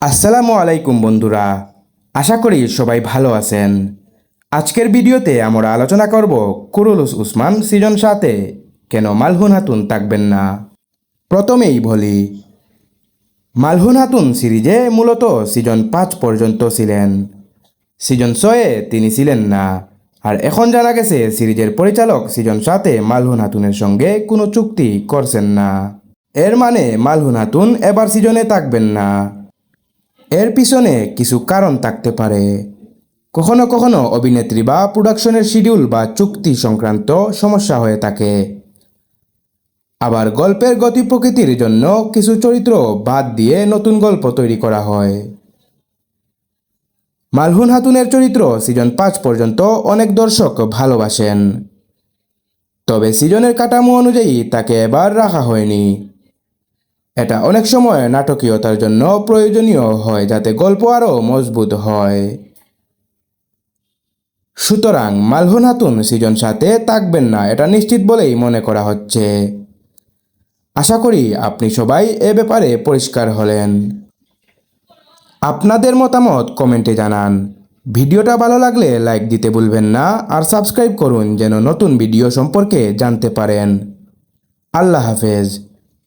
আসসালামু আলাইকুম বন্ধুরা, আশা করি সবাই ভালো আছেন। আজকের ভিডিওতে আমরা আলোচনা করব কুরুলুস উসমান সিজন সাতে কেন মালহুন হাতুন থাকবেন না? প্রথমেই বলি, মালহুন হাতুন সিরিজে মূলত সিজন পাঁচ পর্যন্ত ছিলেন। সিজন ছয়ে তিনি ছিলেন না, আর এখন জানা গেছে সিরিজের পরিচালক সিজন সাতে মালহুন হাতুনের সঙ্গে কোনো চুক্তি করছেন না। এর মানে মালহুন হাতুন এবার সিজনে থাকবেন না। এর পিছনে কিছু কারণ থাকতে পারে। কখনো কখনো অভিনেত্রী বা প্রোডাকশনের শিডিউল বা চুক্তি সংক্রান্ত সমস্যা হয়ে থাকে। আবার গল্পের গতি প্রকৃতির জন্য কিছু চরিত্র বাদ দিয়ে নতুন গল্প তৈরি করা হয়। মালহুন হাতুনের চরিত্র সিজন পাঁচ পর্যন্ত অনেক দর্শক ভালোবাসেন। তবে সিজনের কাঠামো অনুযায়ী তাকে এবার রাখা হয়নি। এটা অনেক সময় নাটকীয়তার জন্য প্রয়োজনীয় হয় যাতে গল্প আরও মজবুত হয়। সুতরাং মালহুন হাতুন সিজন সাথে থাকবেন না, এটা নিশ্চিত বলেই মনে করা হচ্ছে। আশা করি আপনি সবাই এ ব্যাপারে পরিষ্কার হলেন। আপনাদের মতামত কমেন্টে জানান। ভিডিওটা ভালো লাগলে লাইক দিতে ভুলবেন না, আর সাবস্ক্রাইব করুন যেন নতুন ভিডিও সম্পর্কে জানতে পারেন। আল্লাহ হাফেজ।